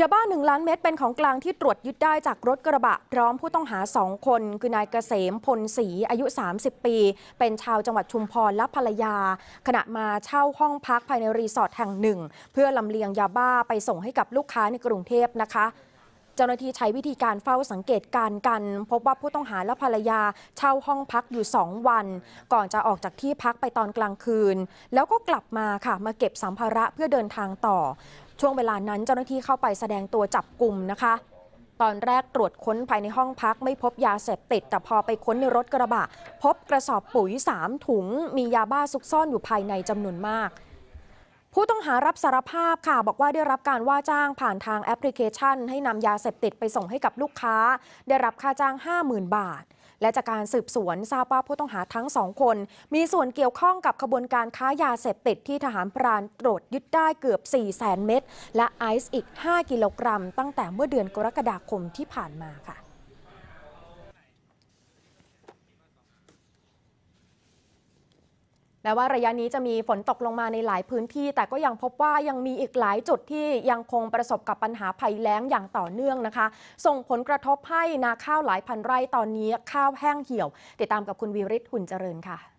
ยาบ้าหนึ่งล้านเม็ดเป็นของกลางที่ตรวจยึดได้จากรถกระบะ พร้อมผู้ต้องหาสองคน คือนายเกษมพลศรีอายุ 30 ปี เป็นชาวจังหวัดชุมพรและภรรยา ขณะมาเช่าห้องพักภายในรีสอร์ทแห่งหนึ่ง เพื่อลำเลียงยาบ้าไปส่งให้กับลูกค้าในกรุงเทพนะคะ เจ้าหน้าที่ใช้วิธีการเฝ้าสังเกตการ์กัน พบว่าผู้ต้องหาและภรรยาเช่าห้องพักอยู่ 2 วัน ก่อนจะออกจากที่พักไปตอนกลางคืน แล้วก็กลับมาค่ะมาเก็บสัมภาระเพื่อเดินทางต่อ ช่วงเวลานั้นเจ้าหน้าที่เข้าไปแสดงตัวจับกลุ่มนะคะตอนแรกตรวจค้นภายในห้องพักไม่พบยาเสพติด แต่พอไปค้นในรถกระบะ พบกระสอบปุ๋ย 3 ถุง มียาบ้าซุกซ่อนอยู่ภายในจำนวนมาก ผู้ต้องหารับสารภาพค่ะ บอกว่าได้รับการว่าจ้างผ่านทางแอปพลิเคชัน ให้นำยาเสพติดไปส่งให้กับลูกค้า ได้รับค่าจ้าง 50,000 บาท และจากการสืบสวนทราบว่าผู้ต้องหาทั้งสองคน มีส่วนเกี่ยวข้องกับขบวนการค้ายาเสพติดที่ทหารพรานตรวจยึดได้เกือบ 4 0 0 0 0 0 เม็ดและไอซ์อีก 5 กิโลกรัม ตั้งแต่เมื่อเดือนกรกฎาคมที่ผ่านมาค่ะ แม้ว่าระยะนี้จะมีฝนตกลงมาในหลายพื้นที่ แต่ก็ยังพบว่ายังมีอีกหลายจุดที่ยังคงประสบกับปัญหาภัยแล้งอย่างต่อเนื่องนะคะ ส่งผลกระทบให้นาข้าวหลายพันไร่ตอนนี้ข้าวแห้งเหี่ยว ติดตามกับคุณวีริศหุ่นเจริญค่ะ